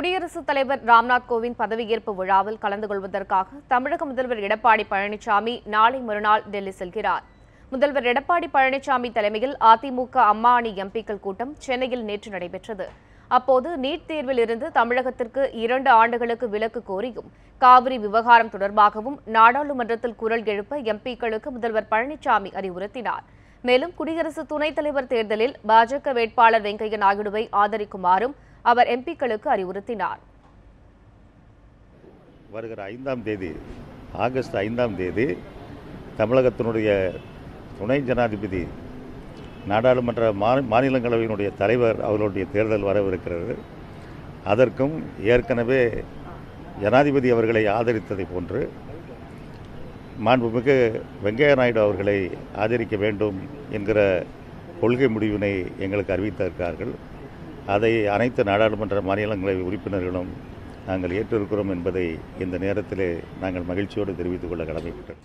குடியரசுத் தலைவர் ராம்நாத் கோவிந்த் பதவியேற்பு விழாவில் கலந்து கொள்வதற்காக தமிழக முதல்வர் எடப்பாடி பழனிசாமி நாளை மறுநாள் டெல்லி செல்கிறார். முதல்வர் எடப்பாடி பழனிசாமி தலைமையில் அதிமுக அம்மா அணி எம்பிக்கள் கூட்டம் சென்னையில் நேற்று நடைபெற்றது. அப்போது நீட் தேர்வில் இருந்து தமிழகத்திற்கு இரண்டு ஆண்டுகளுக்கு விலக்கு கோரியும் காவிரி விவகாரம் தொடர்பாகவும் நாடாளுமன்றத்தில் குரல் எழுப்ப எம்பிக்களுக்கு முதல்வர் பழனிசாமி அறிவுறுத்தினார். மேலும் குடியரசு துணைத் தலைவர் தேர்தலில் பாஜக வேட்பாளர் வெங்கையா நாயுடுவை ஆதரிக்குமாறும் அவர் எம்பிக்களுக்கு அறிவுறுத்தினார். வருகிற ஐந்தாம் தேதி ஆகஸ்ட் ஐந்தாம் தேதி தமிழகத்தினுடைய துணை ஜனாதிபதி நாடாளுமன்ற மா- மாநிலங்களவையினுடைய தலைவர் அவர்களுடைய தேர்தல் வரவிருக்கிறது. அதற்கும் ஏற்கனவே ஜனாதிபதி அவர்களை ஆதரித்ததை போன்று மாண்புமிகு வெங்கையா நாயுடு அவர்களை ஆதரிக்க வேண்டும் என்கிற கொள்கை முடிவினை எங்களுக்கு அறிவித்திருக்கிறார்கள். அதை அனைத்து நாடாளுமன்ற மாநிலங்களை உறுப்பினர்களும் நாங்கள் ஏற்றிருக்கிறோம் என்பதை இந்த நேரத்திலே நாங்கள் மகிழ்ச்சியோடு தெரிவித்துக் கொள்ள கடமைப்பட்டோம்.